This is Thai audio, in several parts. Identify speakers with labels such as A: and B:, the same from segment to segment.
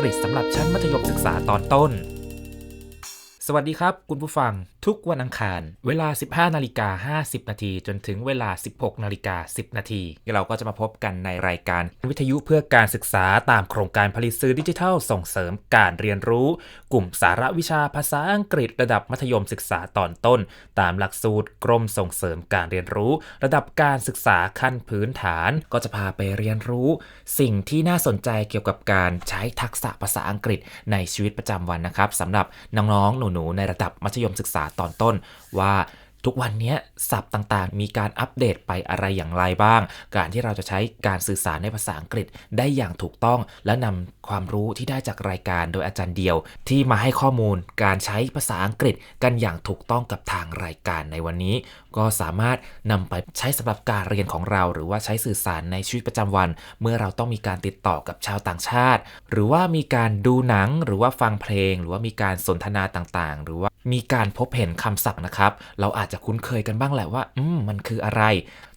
A: กฤษสำหรับชั้นมัธยมศึกษาตอนต้น สวัสดีครับ คุณผู้ฟังทุกวันอังคาร เวลา 15นาฬิกา50 นาที จนถึงเวลา 16นาฬิกา10 นาทีเราก็จะมาพบกันในรายการ วิทยุเพื่อการศึกษาตามโครงการผลิตสื่อดิจิทัลส่งเสริมการเรียนรู้ กลุ่มสาระวิชาภาษาอังกฤษระดับมัธยมศึกษาตอนต้น ตามหลักสูตรกรมส่งเสริมการเรียนรู้ ระดับการศึกษาขั้นพื้นฐาน ก็จะพาไปเรียนรู้ สิ่งที่น่าสนใจเกี่ยวกับการใช้ทักษะภาษาอังกฤษในชีวิตประจำวันนะครับสำหรับน้องๆหนูๆในระดับมัธยมศึกษาตอนต้นว่าทุกวันนี้ศัพท์ต่างๆ มีการอัปเดตไปอะไรอย่างไรบ้าง การที่เราจะใช้การสื่อสารในภาษาอังกฤษได้อย่างถูกต้อง และนำความรู้ที่ได้จากรายการโดยอาจารย์เดียว ที่มาให้ข้อมูลการใช้ภาษาอังกฤษกันอย่างถูกต้องกับทางรายการในวันนี้ก็สามารถนำไปใช้สำหรับการเรียนของเรา หรือว่าใช้สื่อสารในชีวิตประจำวัน เมื่อเราต้องมีการติดต่อกับชาวต่างชาติ หรือว่ามีการดูหนังหรือว่าฟังเพลง หรือว่ามีการสนทนาต่างๆ หรือว่ามีการพบเห็นคำศัพท์นะครับ เราอาจจะคุ้นเคยกันบ้างแหละว่า อืมมันคืออะไร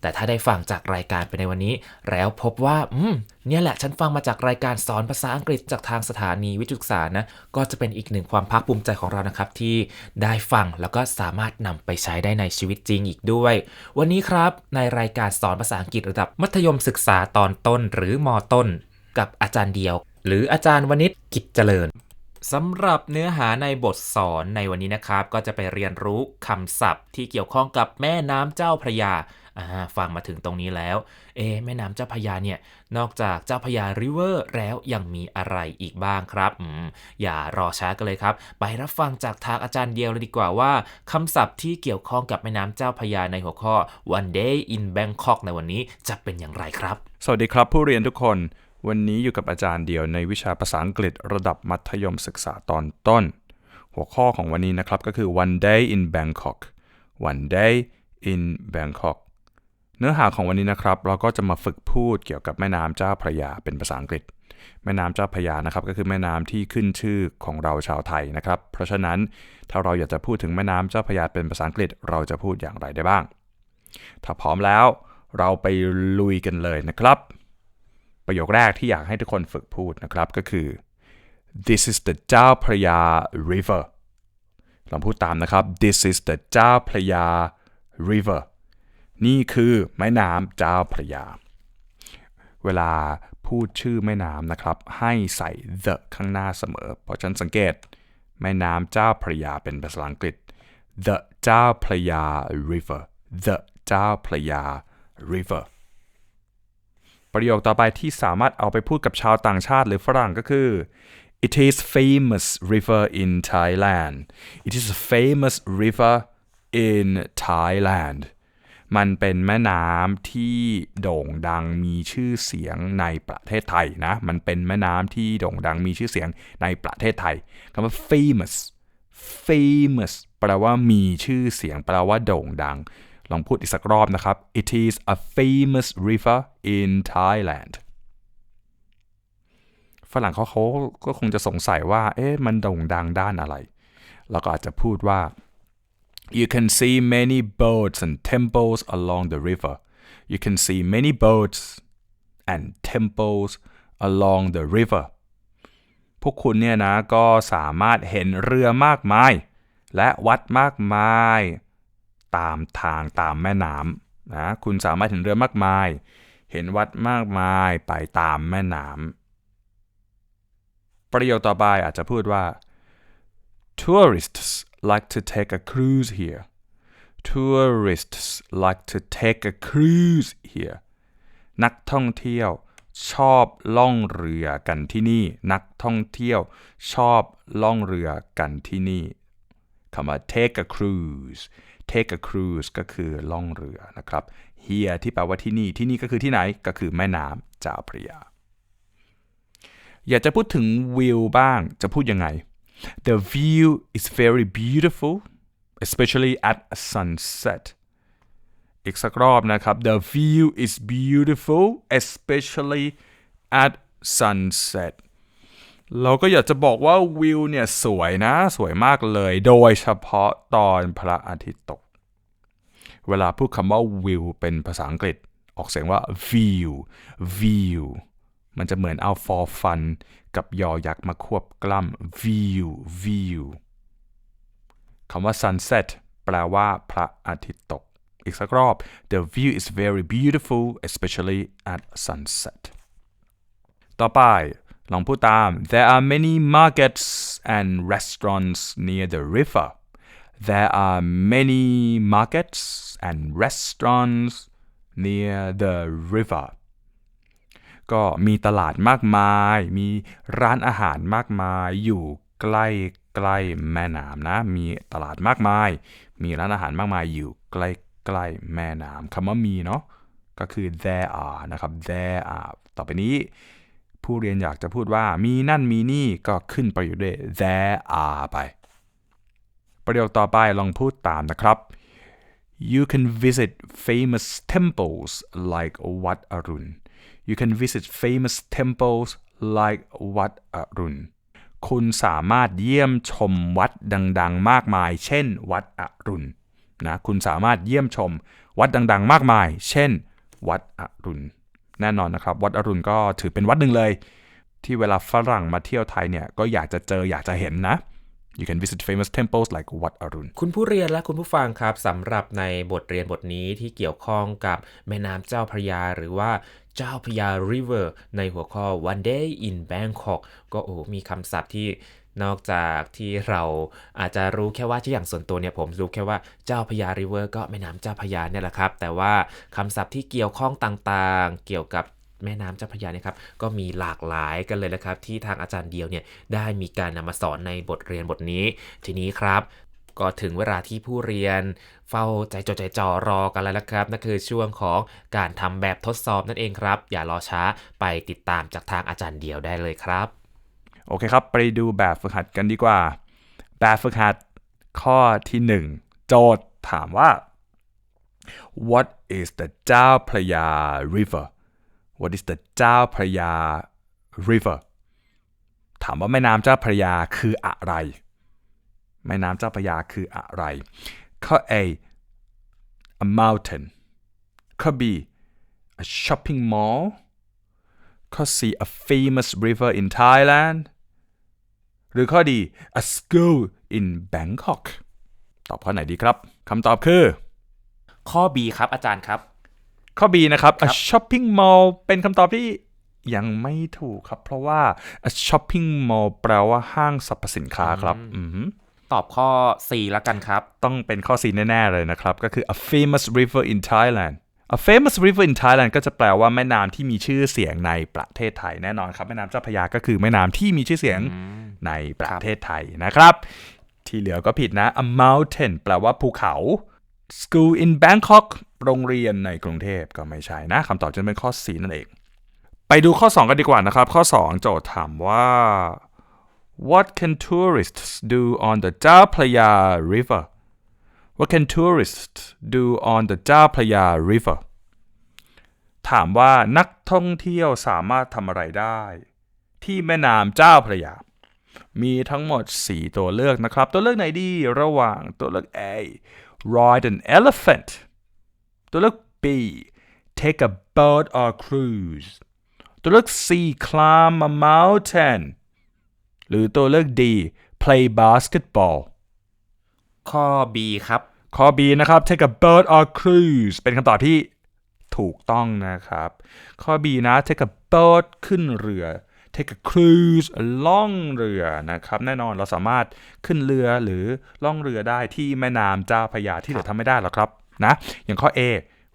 A: แต่ถ้าได้ฟังจากรายการไปในวันนี้ แล้วพบว่า อืม เนี่ยแหละฉันฟังมาจากรายการสอนภาษาอังกฤษจากทางสถานีวิทยุศึกษานะ ก็จะเป็นอีกหนึ่งความภาคภูมิใจของเรานะครับ ที่ได้ฟังแล้วก็สามารถนำไปใช้ได้ในชีวิตจริงอีกด้วย วันนี้ครับในรายการสอนภาษาอังกฤษระดับมัธยมศึกษาตอนต้น หรือมต้น กับอาจารย์เดียว หรืออาจารย์วณิชกิจเจริญสำหรับเนื้อหาในบทสอนในวันนี้นะครับ ก็จะไปเรียนรู้คำศัพท์ที่เกี่ยวข้องกับแม่น้ำเจ้าพระยา ฟังมาถึงตรงนี้แล้ว เอะแม่น้ำเจ้าพยาเนี่ย นอกจากเจ้าพยาริเวอร์แล้วยังมีอะไรอีกบ้างครับออย่ารอช้ากันเลยครับ ไปรับฟังจากทางอาจารย์เดียวเลยดีกว่าว่าคำศัพท์ที่เกี่ยวข้องกับแม่น้ำเจ้าพยาในหัวข้อ One Day in Bangkok ในวันนี้จะเป็นอย่างไรครับ
B: สวัสดีครับผู้เรียนทุกคน วันนี้อยู่กับอาจารย์เดียวในวิชาภาษาอังกฤษระดับมัธยมศึกษาตอนต้น หัวข้อของวันนี้นะครับก็คือ one day in Bangkok one day in Bangkok เนื้อหาของวันนี้นะครับ เราก็จะมาฝึกพูดเกี่ยวกับแม่น้ำเจ้าพระยาเป็นภาษาอังกฤษ แม่น้ำเจ้าพระยานะครับ ก็คือแม่น้ำที่ขึ้นชื่อของเราชาวไทยนะครับ เพราะฉะนั้นถ้าเราอยากจะพูดถึงแม่น้ำเจ้าพระยาเป็นภาษาอังกฤษ เราจะพูดอย่างไรได้บ้าง ถ้าพร้อมแล้วเราไปลุยกันเลยนะครับ ประโยคแรกที่อยากให้ทุกคนฝึกพูดนะครับก็คือ this is the เจ้าพระยา river ลองพูดตามนะครับ this is the เจ้าพระยา river นี่คือแม่น้ำเจ้าพระยา เวลาพูดชื่อแม่น้ำนะครับ ให้ใส่ the ข้างหน้าเสมอ เพราะฉันสังเกต แม่น้ำเจ้าพระยาเป็นภาษาอังกฤษ the เจ้าพระยา river the เจ้าพระยา river ประโยคต่อไปที่สามารถเอาไปพูดกับชาวต่างชาติหรือฝรั่งก็คือ It is famous river in Thailand It is a famous river in Thailand มันเป็นแม่น้ำที่โด่งดังมีชื่อเสียงในประเทศไทยนะ มันเป็นแม่น้ำที่โด่งดังมีชื่อเสียงในประเทศไทยคำว่า famous famous แปลว่ามีชื่อเสียง แปลว่าโด่งดัง ลองพูดอีกสักรอบนะครับ It is a famous river in Thailand ฝรั่งเขาเขาก็คงจะสงสัยว่า เอ๊ะ มันโด่งดังด้านอะไร แล้วก็อาจจะพูดว่า you can see many boats and temples along the river you can see many boats and temples along the river พวกคุณเนี่ยนะก็สามารถเห็นเรือมากมาย และวัดมากมาย ตามทางตามแม่น้ำนะคุณสามารถเห็นเรือมากมาย เห็นวัดมากมายไปตามแม่น้ำประโยคต่อไปอาจจะพูดว่า tourists like to take a cruise here tourists like to take a cruise here นักท่องเที่ยวชอบล่องเรือกันที่นี่ นักท่องเที่ยวชอบล่องเรือกันที่นี่คำว่า take a cruise take a cruise ก็คือล่องเรือนะครับ here ที่แปลว่าที่นี่ ที่นี่ก็คือที่ไหน ก็คือแม่น้ำเจ้าพระยา อยากจะพูดถึงวิวบ้าง จะพูดยังไง The view is very beautiful especially at sunset อีกสักรอบนะครับ The view is beautiful especially at sunset เราก็อยากจะบอกว่าวิวเนี่ยสวยนะสวยมากเลย โดยเฉพาะตอนพระอาทิตย์ตก เวลาพูดคำว่าวิวเป็นภาษาอังกฤษ ออกเสียงว่า view view มันจะเหมือนเอา for fun กับยอยักษ์มาควบกล้ำ view view คำว่า sunset แปลว่าพระอาทิตย์ตก อีกสักรอบ the view is very beautiful especially at sunset ต่อไปลองพูดตาม there are many markets and restaurants near the river there are many markets and restaurants near the river ก็มีตลาดมากมาย มีร้านอาหารมากมาย อยู่ใกล้ใกล้แม่น้ำนะ มีตลาดมากมาย มีร้านอาหารมากมายอยู่ใกล้ใกล้แม่น้ำคำว่ามีเนาะก็คือ there are นะครับ there are ต่อไปนี้ ผู้เรียนอยากจะพูดว่ามีนั่นมีนี่ก็ขึ้นประโยคด้วย there are ไป ประโยคต่อไปลองพูดตามนะครับ you can visit famous temples like Wat Arun you can visit famous temples like Wat Arun คุณสามารถเยี่ยมชมวัดดัง ๆ มากมาย เช่น วัดอรุณนะคุณสามารถเยี่ยมชมวัดดัง ๆ มากมาย เช่น วัดอรุณ แน่นอนนะครับ วัดอรุณก็ถือเป็นวัดหนึ่งเลย ที่เวลาฝรั่งมาเที่ยวไทยเนี่ยก็อยากจะเจออยากจะเห็นนะ you can visit famous temples like Wat Arun
A: คุณผู้เรียนและคุณผู้ฟังครับสำหรับในบทเรียนบทนี้ที่เกี่ยวข้องกับแม่น้ำเจ้าพระยา หรือว่าเจ้าพระยา river ในหัวข้อ one day in Bangkok ก็โอ้มีคำศัพท์ที่นอกจากที่เราอาจจะรู้แค่ว่าที่อย่างส่วนตัวเนี่ยผมรู้แค่ว่าเจ้าพระยา river ก็แม่น้ำเจ้าพระยาเนี่ยแหละครับ แต่ว่าคำศัพท์ที่เกี่ยวข้องต่างๆ เกี่ยวกับ แม่น้ำเจ้าพระยาเนี่ยครับก็มีหลากหลายกันเลยนะครับ ที่ทางอาจารย์เดียวเนี่ยได้มีการนำมาสอนในบทเรียนบทนี้ ทีนี้ครับก็ถึงเวลาที่ผู้เรียนเฝ้าใจจดใจจ่อรอกันแล้วนะครับนั่นคือช่วงของการทำแบบทดสอบนั่นเองครับ อย่ารอช้าไปติดตามจากทางอาจารย์เดียวได้เลยครับ
B: โอเคครับ ไปดูแบบฝึกหัดกันดีกว่า แบบฝึกหัดข้อที่ 1 โจทย์ถามว่า what is the เจ้าพระยา river what is the เจ้าพระยา river ถามว่าแม่น้ำเจ้าพระยาคืออะไร แม่น้ำเจ้าพระยาคืออะไร ข้อ A a mountain ข้อ B a shopping mall ข้อ C a famous river in Thailand หรือข้อดี a school in Bangkok ตอบข้อไหนดีครับ คำตอบคือ
A: ข้อ B ครับอาจารย์ครับ
B: ข้อ B นะครับ a shopping mall เป็นคำตอบที่ยังไม่ถูกครับ เพราะว่า a shopping mall แปลว่าห้างสรรพสินค้าครับอือหือ
A: ตอบข้อ C แล้วกันครับ
B: ต้องเป็นข้อ C แน่ ๆ เลยนะครับ ก็คือ a famous river in Thailand a famous river in Thailand ก็จะแปลว่าแม่น้ำที่มีชื่อเสียงในประเทศไทยแน่นอนครับ แม่น้ำเจ้าพระยาก็คือแม่น้ำที่มีชื่อเสียงในประเทศไทยนะครับ ที่เหลือก็ผิดนะ a mountain แปลว่าภูเขา school in Bangkok โรงเรียนในกรุงเทพก็ไม่ใช่นะคำตอบจะเป็นข้อ C นั่นเอง ไปดูข้อ 2 กันดีกว่านะครับ ข้อ 2 โจทย์ถามว่า What can tourists do on the เจ้าพระยา river What can tourists do on the เจ้าพระยา river ถามว่านักท่องเที่ยวสามารถทำอะไรได้ ที่แม่น้ำเจ้าพระยา มีทั้งหมด 4 ตัวเลือกนะครับ ตัวเลือกไหนดี ระหว่างตัวเลือก A ride an elephant ตัวเลือก B take a boat or cruise ตัวเลือก C climb a mountain หรือตัวเลือก D play basketball
A: ข้อ B ครับ
B: ข้อ B นะครับ take a boat or cruise เป็นคำตอบที่ถูกต้องนะครับ ข้อ B นะ take a boat ขึ้นเรือ take a cruise ล่องเรือนะครับ แน่นอนเราสามารถขึ้นเรือหรือล่องเรือได้ที่แม่น้ำเจ้าพระยาที่เหลือทำไม่ได้หรอกครับนะ อย่างข้อ A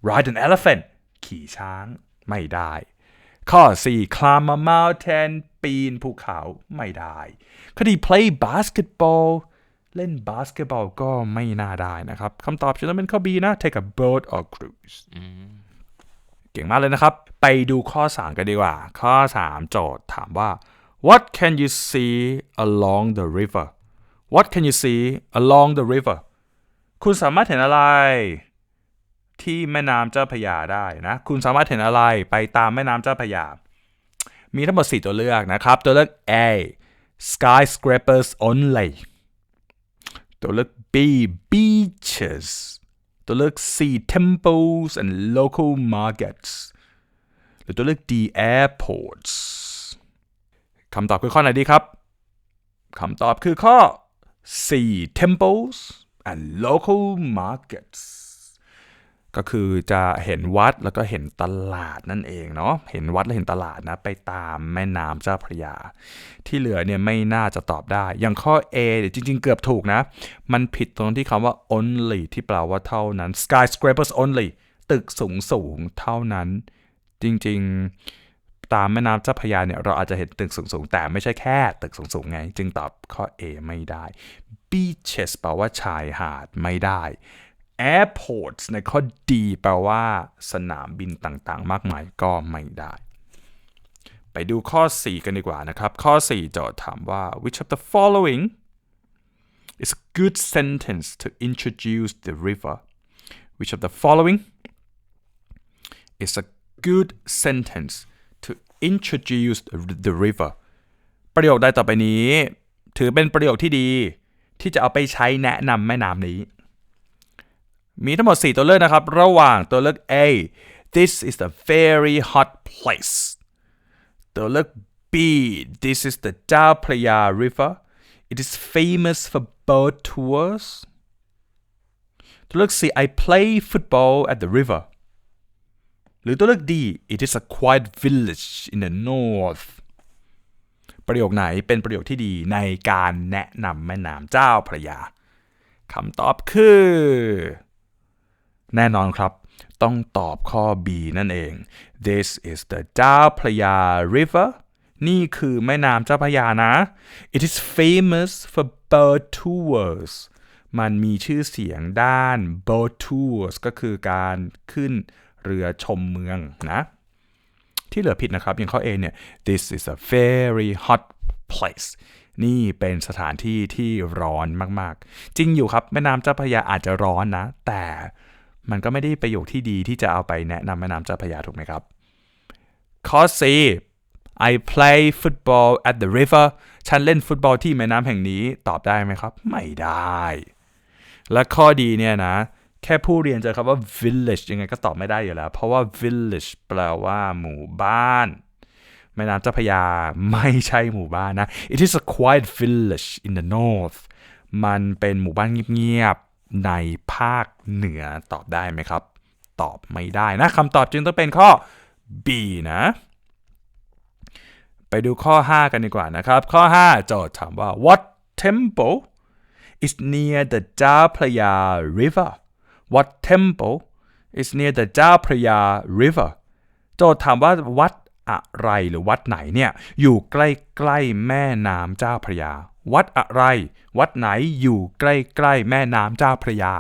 B: ride an elephant ขี่ช้างไม่ได้ ข้อ 4 climb a mountain ปีนภูเขาไม่ได้ข้อดี play basketball เล่นบาสเกตบอลก็ไม่น่าได้นะครับคำตอบจะต้องเป็นข้อ B นะ take a boat or cruise เก่งมากเลยนะครับ ไปดูข้อ 3 กันดีกว่า ข้อ 3 โจทย์ถามว่า what can you see along the river what can you see along the river คุณสามารถเห็นอะไร ที่แม่น้ำเจ้าพยาได้นะ คุณสามารถเห็นอะไรไปตามแม่น้ำเจ้าพยา มีทั้งหมด 4 ตัวเลือกนะครับ ตัวเลือก A skyscrapers only ตัวเลือก B beaches ตัวเลือก C temples and local markets หรือตัวเลือก D airports คำตอบคือข้อไหนดีครับคำตอบคือข้อ4 temples and local markets ก็คือจะเห็นวัดแล้วก็เห็นตลาดนั่นเองเนาะเห็นวัดและเห็นตลาดนะไปตามแม่น้ำเจ้าพระยา ที่เหลือเนี่ยไม่น่าจะตอบได้ อย่างข้อ A เนี่ยจริง ๆ เกือบถูกนะ มันผิดตรงที่คำว่า only ที่แปลว่าเท่านั้น skyscrapers only ตึกสูงสูงเท่านั้น จริง ๆ ตามแม่น้ำเจ้าพระยาเนี่ยเราอาจจะเห็นตึกสูงๆแต่ไม่ใช่แค่ตึกสูงๆไง จึงตอบข้อ A ไม่ได้ beaches แปลว่าชายหาดไม่ได้ airports ในข้อ D แปลว่าสนามบินต่างๆ มากมายก็ไม่ได้ ไปดูข้อ 4 กันดีกว่านะครับ ข้อ 4จทย์ถามว่า which of the following is a good sentence to introduce the river which of the following is a good sentence to introduce the river ประโยคใดต่อไปนี้ ถือเป็นประโยคที่ดี ที่จะเอาไปใช้แนะนำแม่น้ำนี้ มีทั้งหมด 4 ตัวเลือกนะครับ ระหว่างตัวเลือก A this is a very hot place ตัวเลือก B this is the เจ้าพระยา river it is famous for boat tours ตัวเลือก C I play football at the river หรือตัวเลือก D it is a quiet village in the north ประโยคไหนเป็นประโยคที่ดีในการแนะนำแม่น้ำเจ้าพระยาคำตอบคือ แน่นอนครับ ต้องตอบข้อ B นั่นเอง This is the เจ้าพระยา River นี่คือแม่น้ำเจ้าพระยานะ It is famous for boat tours มันมีชื่อเสียงด้าน boat tours ก็คือการขึ้นเรือชมเมืองนะ ที่เหลือผิดนะครับ อย่างข้อ A เนี่ย this is a very hot place นี่เป็นสถานที่ที่ร้อนมาก ๆ จริงอยู่ครับ แม่น้ำเจ้าพระยาอาจจะร้อนนะ แต่ มันก็ไม่ได้ประโยคที่ดีที่จะเอาไปแนะนำแม่น้ำเจ้าพระยาถูกไหมครับข้อ C I play football at the river ฉันเล่นฟุตบอลที่แม่น้ำแห่งนี้ตอบได้ไหมครับ ไม่ได้ และข้อดีเนี่ยนะ แค่ผู้เรียนจอคำว่า village ยังไงก็ตอบไม่ได้อยู่แล้ว เพราะว่า village แปลว่าหมู่บ้านแม่น้ำเจ้าพยาไม่ใช่หมู่บ้านนะ it is a quiet village in the north มันเป็นหมู่บ้านเงียบ ในภาคเหนือตอบได้ไหมครับ ตอบไม่ได้นะคำตอบจึงต้องเป็นข้อ B นะ ไปดูข้อ 5 กันดีกว่านะครับ ข้อ 5 โจทย์ถามว่า what temple is near the เจ้าพระยา river what temple is near the เจ้าพระยา river โจทย์ถามว่าวัดอะไรหรือวัดไหนเนี่ยอยู่ใกล้ๆแม่น้ำเจ้าพระยา วัดอะไร วัดไหนอยู่ใกล้ๆแม่น้ำเจ้าพระยา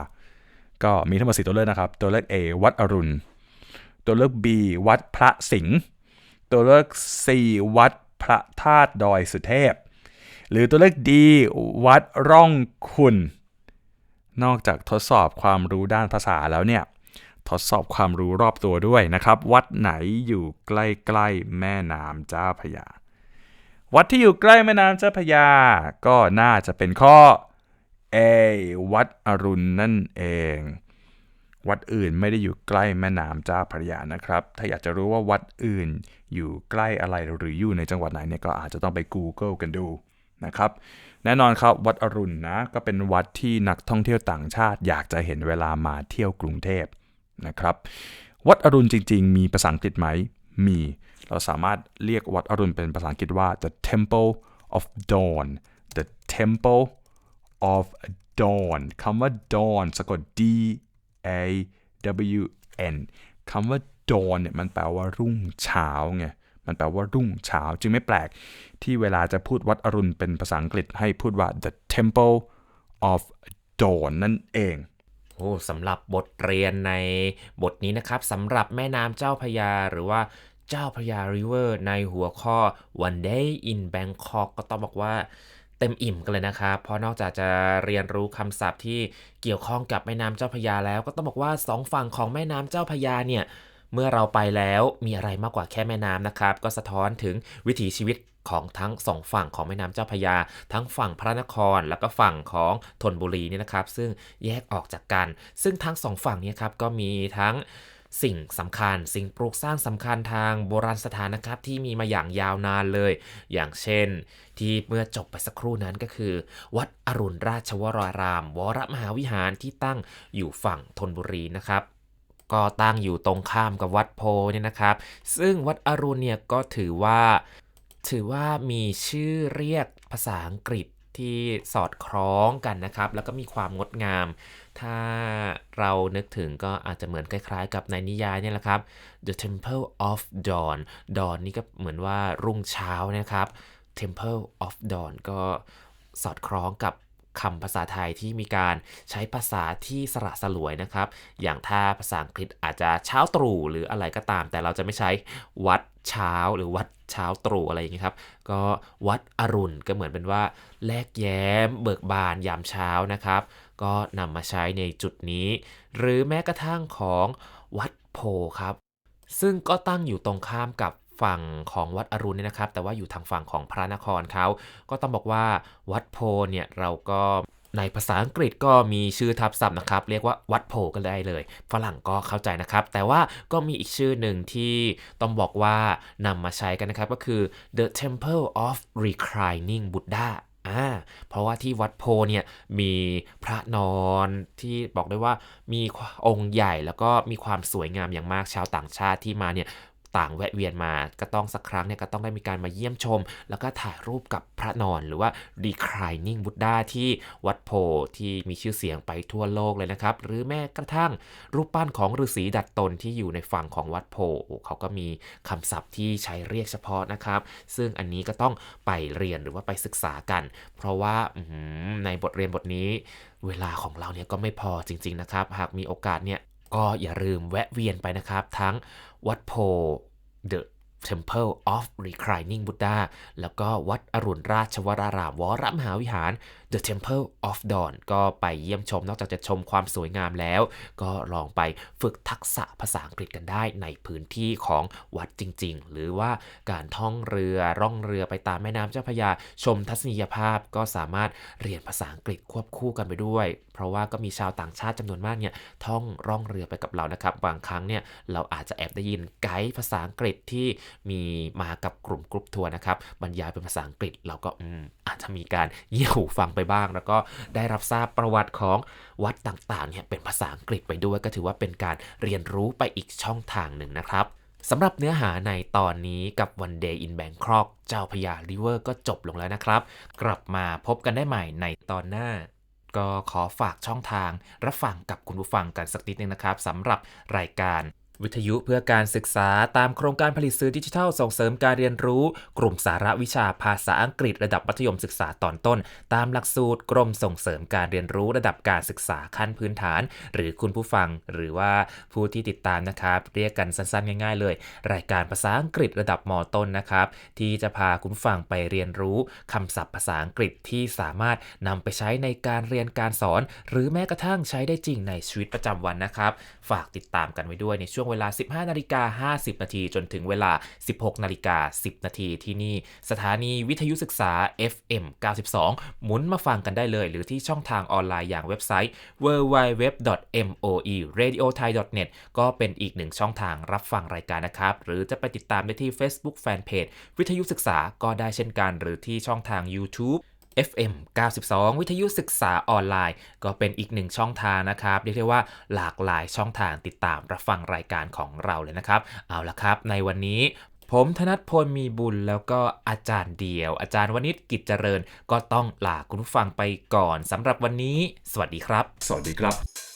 B: ก็มีทั้งหมดสี่ตัวเลือกนะครับ ตัวเลือก A วัดอรุณ ตัวเลือก B วัดพระสิงห์ตัวเลือก C วัดพระธาตุดอยสุเทพ หรือตัวเลือก D วัดร่องคุณ นอกจากทดสอบความรู้ด้านภาษาแล้วเนี่ยทดสอบความรู้รอบตัวด้วยนะครับ วัดไหนอยู่ใกล้ๆแม่น้ำเจ้าพระยา วัดที่อยู่ใกล้แม่น้ำเจ้าพระยา ก็น่าจะเป็นข้อ A วัดอรุณนั่นเอง วัดอื่นไม่ได้อยู่ใกล้แม่น้ำเจ้าพระยานะครับ ถ้าอยากจะรู้ว่าวัดอื่นอยู่ใกล้อะไรหรืออยู่ในจังหวัดไหนเนี่ยก็อาจจะต้องไป Google กันดูนะครับ แน่นอนครับวัดอรุณนะก็เป็นวัดที่นักท่องเที่ยวต่างชาติ อยากจะเห็นเวลามาเที่ยวกรุงเทพนะครับ วัดอรุณจริง ๆ มีภาษาอังกฤษไหม มี เราสามารถเรียกวัดอรุณเป็นภาษาอังกฤษว่า the temple of dawn the temple of dawn คำว่า dawn สะกด d a w n คำว่า dawn เนี่ยมันแปลว่ารุ่งเช้าไงมันแปลว่ารุ่งเช้า จึงไม่แปลกที่เวลาจะพูดวัดอรุณเป็นภาษาอังกฤษให้พูดว่า the temple of dawn นั่นเอง
A: โอ้สำหรับบทเรียนในบทนี้นะครับสำหรับแม่น้ำเจ้าพยาหรือว่า เจ้าพระยา river ในหัวข้อ one day in Bangkok ก็ต้องบอกว่าเต็มอิ่มกันเลยนะครับ เพราะนอกจากจะเรียนรู้คำศัพท์ที่เกี่ยวข้องกับแม่น้ำเจ้าพระยาแล้ว ก็ต้องบอกว่าสองฝั่งของแม่น้ำเจ้าพระยาเนี่ย เมื่อเราไปแล้วมีอะไรมากกว่าแค่แม่น้ำนะครับ ก็สะท้อนถึงวิถีชีวิตของทั้งสองฝั่งของแม่น้ำเจ้าพยา ทั้งฝั่งพระนครแล้วก็ฝั่งของธนบุรีเนี่ยนะครับ ซึ่งแยกออกจากกัน ซึ่งทั้งสองฝั่งเนี่ยครับก็มีทั้ง สิ่งสำคัญ สิ่งปลูกสร้างสำคัญทางโบราณสถานนะครับ ที่มีมาอย่างยาวนานเลย อย่างเช่น ที่เมื่อจบไปสักครู่นั้นก็คือ วัดอรุณราชวราราม วรมหาวิหารที่ตั้งอยู่ฝั่งธนบุรีนะครับก็ตั้งอยู่ตรงข้ามกับวัดโพเนี่ยนะครับ ซึ่งวัดอรุณเนี่ยก็ถือว่า ถือว่ามีชื่อเรียกภาษาอังกฤษ ที่สอดคล้องกันนะครับ แล้วก็มีความงดงาม ถ้าเรานึกถึงก็อาจจะเหมือนคล้ายๆ กับในนิยายเนี่ยแหละครับ The Temple of Dawn Dawn นี่ก็เหมือนว่ารุ่งเช้านะครับ Temple of Dawn ก็สอดคล้องกับ คำภาษาไทยที่มีการใช้ภาษาที่สระสลวยนะครับ อย่างถ้าภาษาอังกฤษอาจจะเช้าตรู่หรืออะไรก็ตาม แต่เราจะไม่ใช้วัดเช้าหรือวัดเช้าตรู่อะไรอย่างนี้ครับ ก็วัดอรุณก็เหมือนเป็นว่า แลกแย้ม เบิกบานยามเช้านะครับ ก็นำมาใช้ในจุดนี้ หรือแม้กระทั่งของวัดโพครับ ซึ่งก็ตั้งอยู่ตรงข้ามกับ ฝั่งของวัดอรุณเนี่ยนะครับ แต่ว่าอยู่ทางฝั่งของพระนครเขาก็ต้องบอกว่าวัดโพเนี่ยเราก็ในภาษาอังกฤษก็มีชื่อทับศัพท์นะครับ เรียกว่าวัดโพก็ได้เลย ฝรั่งก็เข้าใจนะครับ แต่ว่าก็มีอีกชื่อหนึ่งที่ต้องบอกว่านำมาใช้กันนะครับ ก็คือ the Temple of Reclining Buddha อ่าเพราะว่าที่วัดโพเนี่ยมีพระนอนที่บอกได้ว่ามีองค์ใหญ่แล้วก็มีความสวยงามอย่างมากชาวต่างชาติที่มาเนี่ย ต่างแวะเวียนมาก็ต้องสักครั้งเนี่ยก็ต้องได้มีการมาเยี่ยมชม แล้วก็ถ่ายรูปกับพระนอนหรือว่า reclining Buddha ที่วัดโพที่มีชื่อเสียงไปทั่วโลกเลยนะครับ หรือแม้กระทั่งรูปปั้นของฤาษีดัดตนที่อยู่ในฝั่งของวัดโพเขาก็มีคำศัพท์ที่ใช้เรียกเฉพาะนะครับ ซึ่งอันนี้ก็ต้องไปเรียนหรือว่าไปศึกษากัน เพราะว่าในบทเรียนบทนี้ เวลาของเราเนี่ยก็ไม่พอจริง ๆนะครับ หากมีโอกาสเนี่ยก็อย่าลืมแวะเวียนไปนะครับ ทั้งวัดโพ The Temple of Reclining Buddha แล้วก็วัดอรุณราชวรารามวรมหาวิหาร The Temple of Dawn ก็ไปเยี่ยมชม นอกจากจะชมความสวยงามแล้ว ก็ลองไปฝึกทักษะภาษาอังกฤษกันได้ในพื้นที่ของวัดจริง ๆ หรือว่าการท่องเรือร่องเรือไปตามแม่น้ำเจ้าพระยา ชมทัศนียภาพก็สามารถเรียนภาษาอังกฤษควบคู่กันไปด้วย เพราะว่าก็มีชาวต่างชาติจำนวนมากเนี่ยท่องร่องเรือไปกับเรานะครับ บางครั้งเนี่ยเราอาจจะแอบได้ยินไกด์ภาษาอังกฤษที่มีมากับกลุ่มกรุ๊ปทัวร์นะครับบรรยายเป็นภาษาอังกฤษเราก็อาจจะมีการเยี่ยหูฟังไปบ้าง แล้วก็ได้รับทราบประวัติของวัดต่างๆเนี่ยเป็นภาษาอังกฤษไปด้วยก็ถือว่าเป็นการเรียนรู้ไปอีกช่องทางหนึ่งนะครับสำหรับเนื้อหาในตอนนี้กับ One Day in Bangkok เจ้าพระยาริเวอร์ก็จบลงแล้วนะครับ กลับมาพบกันได้ใหม่ในตอนหน้า ก็ขอฝากช่องทางรับฟังกับคุณผู้ฟังกันสักนิดนึงนะครับสำหรับรายการ วิทยุเพื่อการศึกษาตามโครงการผลิตสื่อดิจิทัลส่งเสริมการเรียนรู้ กลุ่มสาระวิชาภาษาอังกฤษระดับมัธยมศึกษาตอนต้น ตามหลักสูตรกรมส่งเสริมการเรียนรู้ระดับการศึกษาขั้นพื้นฐาน หรือคุณผู้ฟังหรือว่าผู้ที่ติดตามนะครับเรียกกันสั้นๆ ง่ายๆ เลย รายการภาษาอังกฤษระดับมต้นนะครับที่จะพาคุณผู้ฟังไปเรียนรู้คำศัพท์ภาษาอังกฤษที่สามารถนำไปใช้ในการเรียนการสอน หรือแม้กระทั่งใช้ได้จริงในชีวิตประจำวันนะครับ ฝากติดตามกันไว้ด้วยในช่วงเวลา 15นาฬิกา50นาทีจนถึงเวลา 16นาฬิกา10นาทีที่นี่ สถานีวิทยุศึกษา FM 92 หมุนมาฟังกันได้เลย หรือที่ช่องทางออนไลน์อย่างเว็บไซต์ www.moeradiothai.net ก็เป็นอีกหนึ่งช่องทางรับฟังรายการนะครับ หรือจะไปติดตามได้ที่ Facebook Fanpage วิทยุศึกษาก็ได้เช่นกัน หรือที่ช่องทาง YouTube FM 92 วิทยุศึกษาออนไลน์ ก็เป็นอีกหนึ่งช่องทางนะครับเรียกได้ว่าหลากหลายช่องทางติดตามรับฟังรายการของเราเลยนะครับ เอาละครับ ในวันนี้ผมธนัทพลมีบุญแล้วก็อาจารย์เดียว อาจารย์วณิชกิจเจริญ ก็ต้องลาคุณผู้ฟังไปก่อนสำหรับวันนี้ สวัสดีครับ
B: สวัสดีครับ